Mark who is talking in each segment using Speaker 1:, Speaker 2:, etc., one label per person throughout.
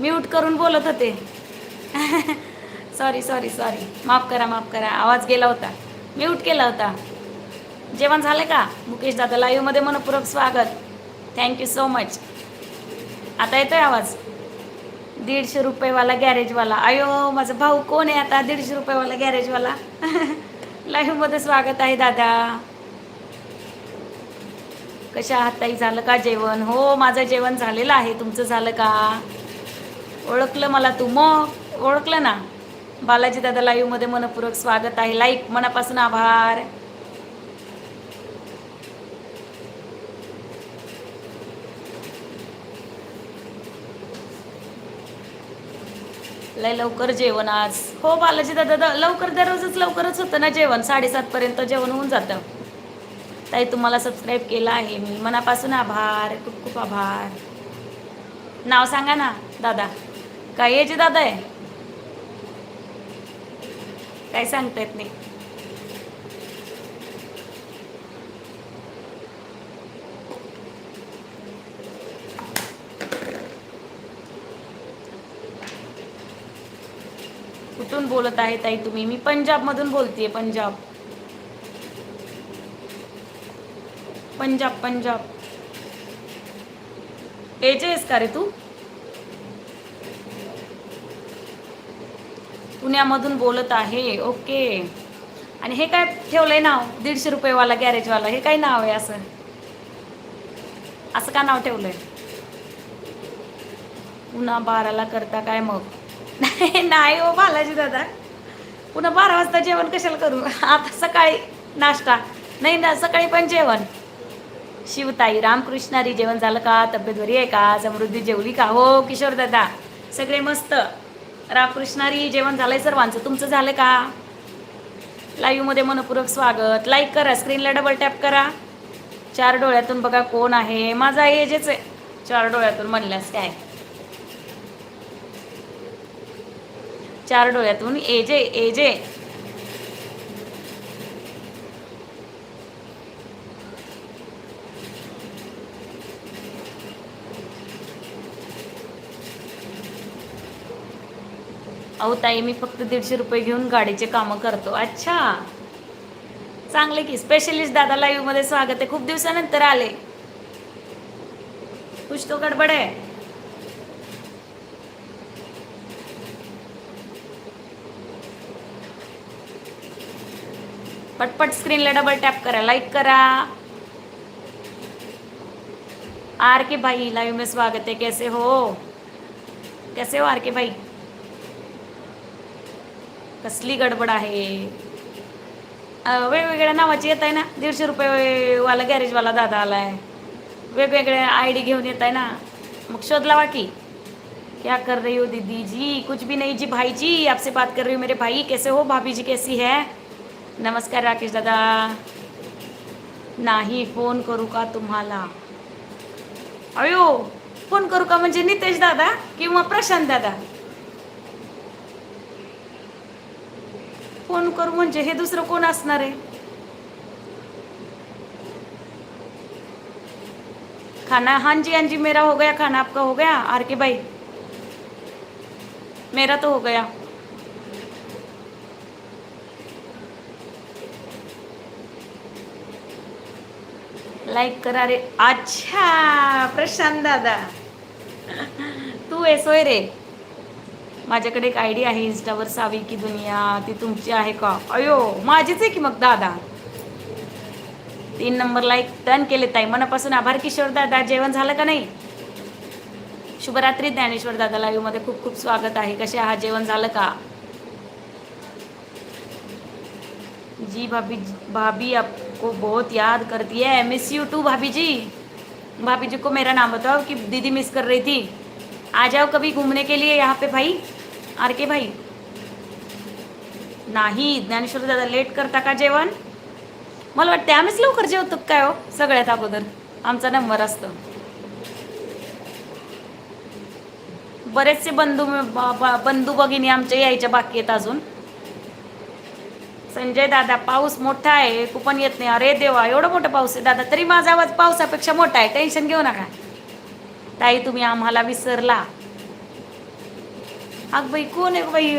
Speaker 1: Mute करून बोलत होते. सॉरी सॉरी सॉरी माफ करा माफ करा. आवाज गेला होता. म्यूट केला होता. जेवण झालं का? मुकेश दादा लाईव्हमध्ये मनपूर्वक स्वागत. थँक्यू सो मच आता येतोय आवाज? दीडशे रुपयेवाला गॅरेजवाला अयो माझा भाऊ कोण आहे आता? दीडशे रुपयेवाला गॅरेजवाला लाईव्हमध्ये स्वागत आहे दादा. कशा हाताई झालं का जेवण? हो माझं जेवण झालेलं आहे. तुमचं झालं का? ओळखलं मला तू. मग ओळखलं ना? बालाजी दादा लाईव्हमध्ये मनपूर्वक स्वागत आहे. लाईक मनापासून आभार. लय लवकर जेवण आज. हो बालाजी दादा लवकर दररोजच लवकरच होतं ना जेवण? साडेसातपर्यंत जेवण होऊन जातं. ताई तुम्हाला सबस्क्राईब केलं आहे मी. मनापासून आभार. खूप खूप आभार. नाव सांगा ना दादा. काय याचे दादा आहे? काय सांगता येत नाही. कुठून बोलत आहे ताई तुम्ही? मी पंजाबमधून बोलतेय पंजाब. पंजाब पंजाब. एजे आहेस का रे तू? पुण्यामधून बोलत आहे. ओके. आणि हे काय ठेवलंय नाव? दीडशे रुपयेवाला गॅरेजवाला. हे काय नाव आहे असं? असं का नाव ठेवलंय? पुन्हा बाराला करता काय मग? नाही हो बालाजी दादा. पुन्हा बारा वाजता जेवण कशाला करू? आता सकाळी नाश्ता. नाही ना सकाळी पण जेवण. शिवताई रामकृष्णारी जेवण झालं का? तब्येत बरी आहे का? समृद्धी जेवली का? हो किशोर दादा. सगळे मस्त. रामकृष्णारी जेवण झालंय सर्वांचं. तुमचं झालं का? लाईव्हमध्ये मनपूर्वक स्वागत. लाईक करा स्क्रीनला डबल टॅप करा. चार डोळ्यातून बघा कोण आहे. माझा एजेच आहे. चार डोळ्यातून म्हणल्यास काय? चार डोळ्यातून एजे एजे अहो ताई मी फक्त दीडशे रुपये घेऊन गाडीचे कामं करतो. अच्छा. चांगले की. स्पेशलिस्ट दादा लाईव्हमध्ये स्वागत आहे. खूप दिवसानंतर आले. कुछ तो गडबड आहे. पटपट स्क्रीनला डबल टॅप करा. लाईक करा. आर के भाई लाईव्ह में स्वागत है कैसे हो? कैसे हो आर के भाई? कसली गडबड आहे? वेगवेगळ्या नावाची येत आहे ना? दीडशे रुपये वाला गॅरेजवाला दादा आलाय. वेगवेगळे आय डी घेऊन येत आहे ना? मग शोध लावा की. क्या कर रही हो दीदी जी? कुछ भी नहीं जी भाई जी आपसे बात कर रही हूँ मेरे भाई। कैसे हो भाभी जी? कैसी है? नमस्कार राकेश दादा। नाही फोन करू का तुम्हाला? अयो फोन करू का म्हणजे नितेश दादा किंवा प्रशांत दादा? फोन करू म्हणजे हे दुसरं कोण असणार आहे? खाना हाँ जी हाँ जी मेरा हो गया खाना आपका हो गया आर के भाई। मेरा तो हो गया। लाईक करा रे अच्छा प्रशांत दादा। तू आहे सोय रे। माझ्याकडे एक आय डी आहे इन्स्टावर सावी की दुनिया ती तुमची आहे का? अयो माझीच आहे की मग दादा? तीन नंबरला एक टर्न केले ताई. मनापासून आभार किशोर दादा. जेवण झालं का नाही? शुभरात्री ज्ञानेश्वर दादा लाईव्हमध्ये खूप खूप स्वागत आहे. कसे आहात? जेवण झालं का? जी भाभी भाभी आपको बहुत याद करती है. मिस यू टू भाभी जी भाभी जी को मेरा नाम बताओ कि दीदी मिस कर रही थी. आ जाओ कभी घूमने के लिए यहाँ पे भाई. आर के भाई. नाही ज्ञानेश्वर दादा लेट करता का जेवण? मला वाटते आम्हीच लवकर जेवतो काय हो सगळ्यात अगोदर. आमचा नंबर असतो. बरेचसे बंधू बंधू भगिनी आमच्या यायच्या बाकी आहेत अजून. संजय दादा पाऊस मोठा आहे कुपन येत नाही. अरे देवा एवढा मोठा पाऊस आहे. दादा तरी माझा आवाज पावसापेक्षा मोठा आहे. टेन्शन घेऊ नका. ताई तुम्ही आम्हाला विसरला. अग बाई कोण आहे ग बाई?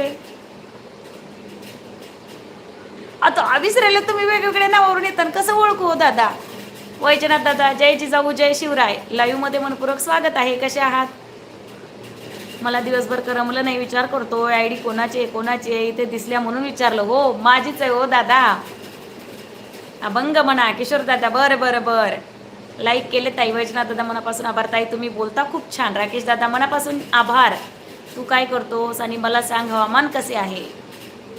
Speaker 1: आता विसरायला तुम्ही वेगवेगळ्या नावावरून येतात कसं ओळखू हो दादा? वैजनाथ दादा जय जिजाऊ जय शिवराय. लाईव्हमध्ये मनपूर्वक स्वागत आहे. कसे आहात? मला दिवसभर करमलं नाही विचार करतो. आय डी कोणाचे आहे, कोणाचे आहे? इथे दिसल्या म्हणून विचारलं. हो माझीच आहे हो दादा. अभंग म्हणा किशोर दादा बरं बरं बरं. लाईक केले ताई वैजनाथ दादा मनापासून आभार. ताई तुम्ही बोलता खूप छान. राकेश दादा मनापासून आभार. तू काय करतोस आणि मला सांग हवामान कसे आहे?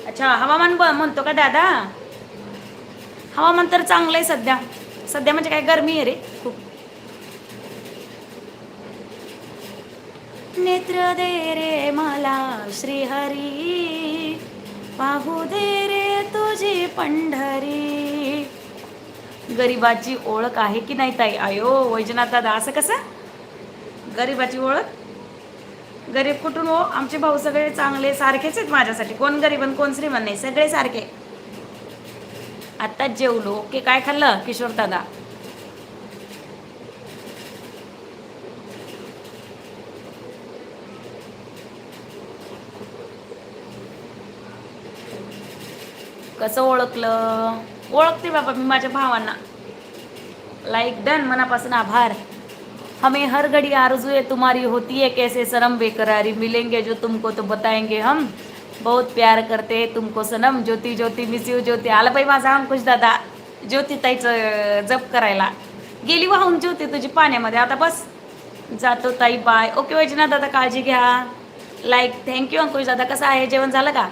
Speaker 1: अच्छा हवामान ब म्हणतो का दादा? हवामान तर चांगलं आहे सध्या. सध्या म्हणजे काय गरमी आहे रे खूप. नेत्र दे रे मला श्रीहरी. पाहू दे रे तुझी पंढरी. गरिबाची ओळख आहे की नाही ताई? आयो वैजनाथ दादा असं कसं? गरिबाची ओळख? गरीब कुठून हो? आमचे भाऊ सगळे चांगले सारखेच आहेत माझ्यासाठी. कोण गरीब आणि कोण श्रीमंत नाही सगळे सारखे. आत्ताच जेवलो. ओके काय खाल्लं किशोर दादा? कसं ओळखलं? ओळखते बाबा मी माझ्या भावांना. लाईक डन मनापासून आभार. हमें हर घड़ी आरजू तुम्हारी होती है कैसे शर्म बेकरारी मिलेंगे जो तुमको तो बताएंगे हम। बहुत प्यार करते हैं तुमको सनम ज्योती ज्योती मिस यू ज्योती। आलं बाई माझा अंकुश दादा ज्योती ताईचं जप करायला। गेली वाहून ज्योती तुझी पाण्यामध्ये. आता बस जातो ताई बाय ओके वैजना दादा काळजी घ्या. लाईक थँक्यू अंकुश दादा. कसं आहे? जेवण झालं का?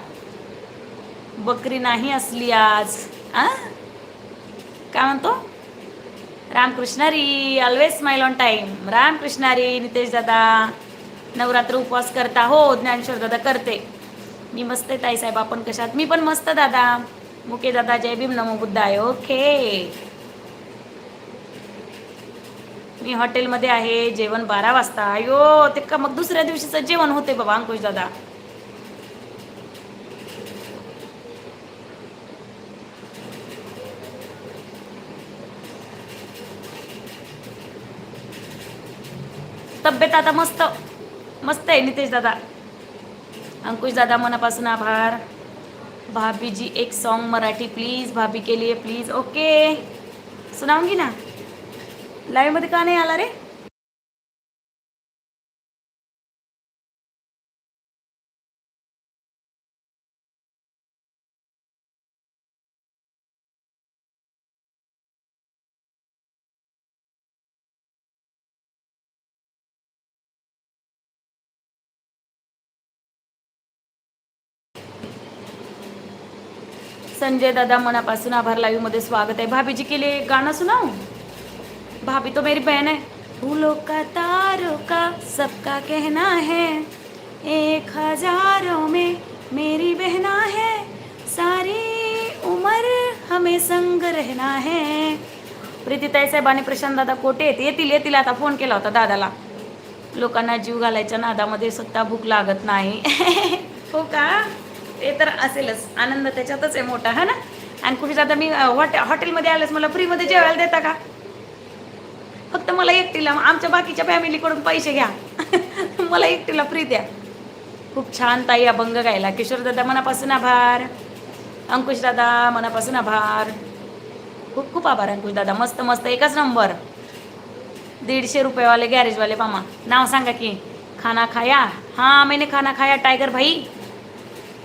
Speaker 1: बकरी नाही असली आज. आ? काय म्हणतो? Ramkrishnahari always smile on time Ramkrishnahari Nitesh दादा नवरात्र उपवास करता हो ज्ञानेश्वर दादा करते. मी मस्त आहे ताईसाहेब आपण कशात? मी पण मस्त दादा. मुके दादा जय भीम नमो बुद्धाय. ओके मी हॉटेलमध्ये आहे जेवण बारा वाजता. अयो ते का मग दुसऱ्या दिवशीचं जेवण होते बाबा अंकुश दादा. तब्येत आता मस्त. मस्त आहे नितेश दादा. अंकुश दादा मनापासून आभार. भाभी जी एक सॉन्ग मराठी प्लीज भाभी के लिए प्लीज ओके सुनाऊंगी ना. लाईव्हमध्ये का नाही आला रे? संजय दादा मनापासून आभार लाईव्हमध्ये स्वागत आहे. भाभीजी के लिए गाणं सुनाऊ भाभी तो मेरी बहन है फूलों का तारों का सबका कहना है एक हजारों में मेरी बहना है सारी उमर हमें संग रहना है। प्रीतीताई साहेब आणि प्रशांत दादा कोटे आहेत. येतील येतील आता फोन केला होता दादाला. लोकांना जीव घालायच्या नादामध्ये स्वतः भूक लागत नाही. हो का? ते तर असेलच. आनंद त्याच्यातच आहे मोठा हा ना? आणि कुठे जाता मी हॉटे हॉटेलमध्ये आलेच मला फ्रीमध्ये जेवायला देता का? फक्त मला एकटीला आमच्या बाकीच्या फॅमिलीकडून पैसे घ्या. मला एकटीला फ्री द्या. खूप छान ताई अभंग गायला. किशोर दादा मनापासून आभार. अंकुश दादा मनापासून आभार. खूप खूप आभार अंकुश दादा. मस्त मस्त. एकच नंबर दीडशे रुपयेवाले गॅरेजवाले मामा. नाव सांगा की. खाना खाया? हां मैंने खाना खाया टायगर भाई.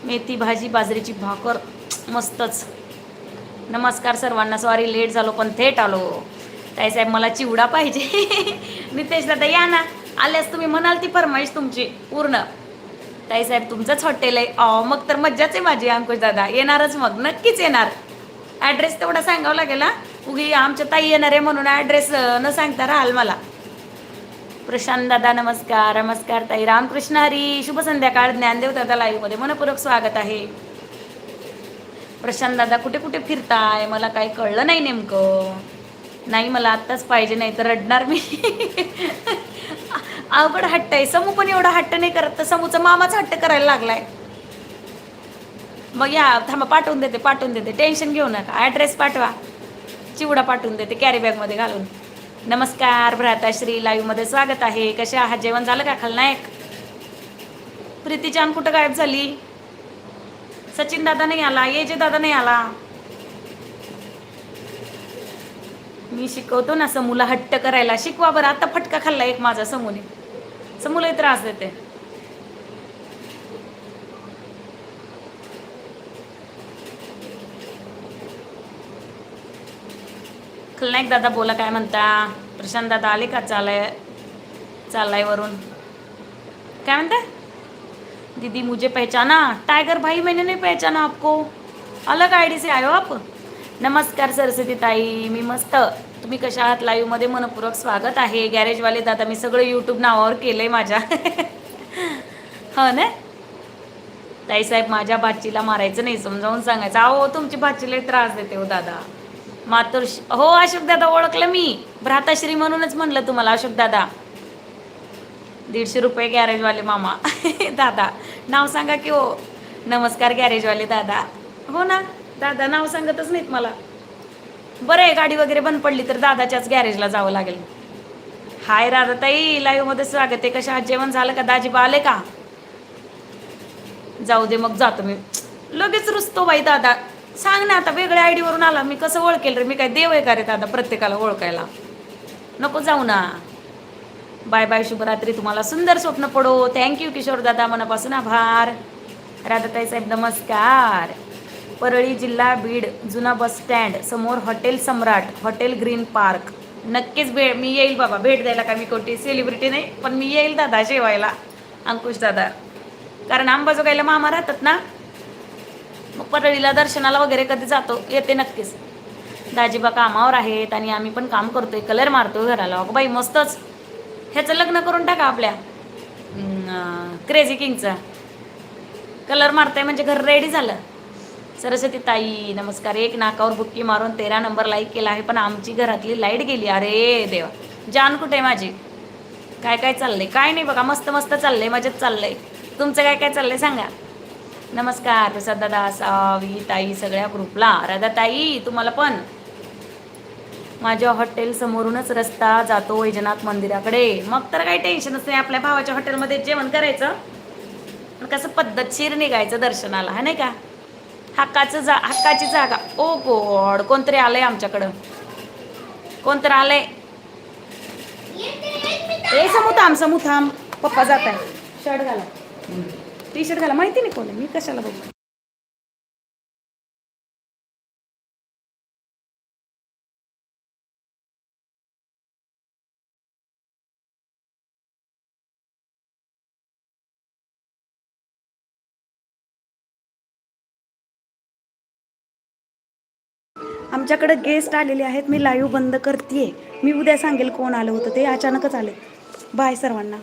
Speaker 1: मेथी भाजी बाजरीची भाकर मस्तच. नमस्कार सर्वांना. सॉरी लेट झालो पण थेट आलो. ताईसाहेब मला चिवडा पाहिजे. नितेश दादा या ना. आल्यास तुम्ही म्हणाल ती फरमाईश तुमची. पूर्ण. ताईसाहेब तुमचंच हॉटेल आहे. अहो मग तर मज्जाच आहे माझी अंकुश दादा. येणारच मग. नक्कीच येणार. ॲड्रेस तेवढा सांगावं लागेल हा. उगी आमच्या ताई येणार आहे म्हणून ॲड्रेस न सांगता राहाल मला. प्रशांत दादा नमस्कार. नमस्कार ताई. रामकृष्ण हरी शुभ संध्याकाळ. ज्ञानदेव दादा लाईव्हमध्ये मनपूर्वक स्वागत आहे. प्रशांत दादा कुठे कुठे फिरताय? मला काही कळलं नाही नेमकं. नाही मला आत्ताच पाहिजे नाही तर रडणार मी. अवघड हट्ट आहे. समू पण एवढा हट्ट नाही करत तर समूचा मामाच हट्ट करायला लागलाय. मग या थांबा पाठवून देते पाठवून देते. टेन्शन घेऊ नका. ॲड्रेस पाठवा. चिवडा पाठवून देते कॅरी बॅगमध्ये घालून. नमस्कार भ्राताश्री लाईव्हमध्ये स्वागत आहे. कसे आहात? जेवण झालं का खलनायक? प्रीती चान कुठं गायब झाली? सचिन दादा नाही आला ये जे दादा नाही आला. मी शिकवतो ना समूला हट्ट करायला. शिकवा बरं आता फटका खाल्ला एक माझा समूने. समूला त्रास देते. नाईक दादा बोला काय म्हणता. प्रशांत दादा आले का चालाय? चालाय वरून. काय म्हणता? दीदी मुझे पहचाना. टाइगर भाई मैंने नहीं पहचाना आपको. अलग आयडी से आयो आप? नमस्कार सरस्वती ताई. मी मस्त. तुम्ही कशा आहात? लाईव्हमध्ये मनपूर्वक स्वागत आहे. गॅरेजवाले दादा मी सगळं यूट्यूब नावावर केलं आहे माझ्या. हो ना? ताईसाहेब माझ्या भाचीला मारायचं नाही. समजावून सांगायचं. अहो तुमची भाचीला त्रास देते हो दादा. मातोश्री हो अशोक दादा ओळखलं मी. भ्राताश्री म्हणूनच म्हणलं तुम्हाला अशोक दादा. दीडशे रुपये गॅरेजवाले मामा. दादा नाव सांगा की हो. नमस्कार गॅरेजवाले दादा. हो ना दादा नाव सांगतच नाहीत मला. बरं आहे गाडी वगैरे बंद पडली तर दादाच्याच गॅरेजला जावं लागेल. हाय राधाताई लाईव्हमध्ये स्वागत आहे. कशा जेवण झालं का? दाजीबा आले का? जाऊ दे मग जातो मी. लगेच रुसतो बाई दादा. सांग ना आता वेगळ्या आय वरून आला. मी कसं ओळखेल रे? मी काय देव आहे का रे दादा प्रत्येकाला ओळखायला? नको जाऊ ना. बाय बाय शुभरात्री तुम्हाला सुंदर स्वप्न पडो. थँक्यू किशोर दादा. मनापासून आभार. राधाताई साहेब नमस्कार. परळी जिल्हा बीड जुना बस स्टँड. समोर hotel Samrat hotel green park. नक्कीच भेट मी येईल बाबा. भेट द्यायला का मी कोणती सेलिब्रिटी नाही पण मी येईल दादा जेवायला. अंकुश दादा. कारण अंबाजोगाईला मामा राहतात ना? मग परळीला दर्शनाला वगैरे कधी जातो? येते नक्कीच. दाजीबा कामावर आहेत आणि आम्ही पण काम करतोय. कलर मारतोय घराला. अगं बाई मस्तच. ह्याचं लग्न करून टाका आपल्या. क्रेझी किंगचं कलर मारताय म्हणजे घर रेडी झालं. सरस्वती ताई नमस्कार. एक नाकावर बुक्की मारून तेरा नंबर लाईक केला आहे पण आमची घरातली लाइट गेली. अरे देवा. जान कुठे आहे माझी? काय काय चाललंय? काय नाही बघा मस्त मस्त चाललंय मजेत चाललंय. तुमचं काय काय चाललंय सांगा. नमस्कार प्रसाद दादा सावी ताई सगळ्या ग्रुपला. राधा ताई तुम्हाला पण? माझ्या हॉटेल समोरूनच रस्ता जातो वैजनाथ मंदिराकडे. मग तर काही टेन्शनच नाही आपल्या भावाच्या हॉटेलमध्ये जेवण करायचं. पण कसं पद्धतशीर निघायचं दर्शनाला हा नाही का? हक्काचं जा हक्काची जागा. ओ गोड कोणतरी आलंय आमच्याकडं. कोणतरी आलंय? ए समू थांब समू थांब. पप्पा जात आहे शर्ट घाला. टी शर्ट घाला. माहिती नाही कोण. मी कशाला बघू? आमच्याकडे गेस्ट आलेले आहेत. मी लाईव्ह बंद करते मी उद्या सांगेल कोण आलं होतं. ते अचानकच आले. बाय सर्वांना.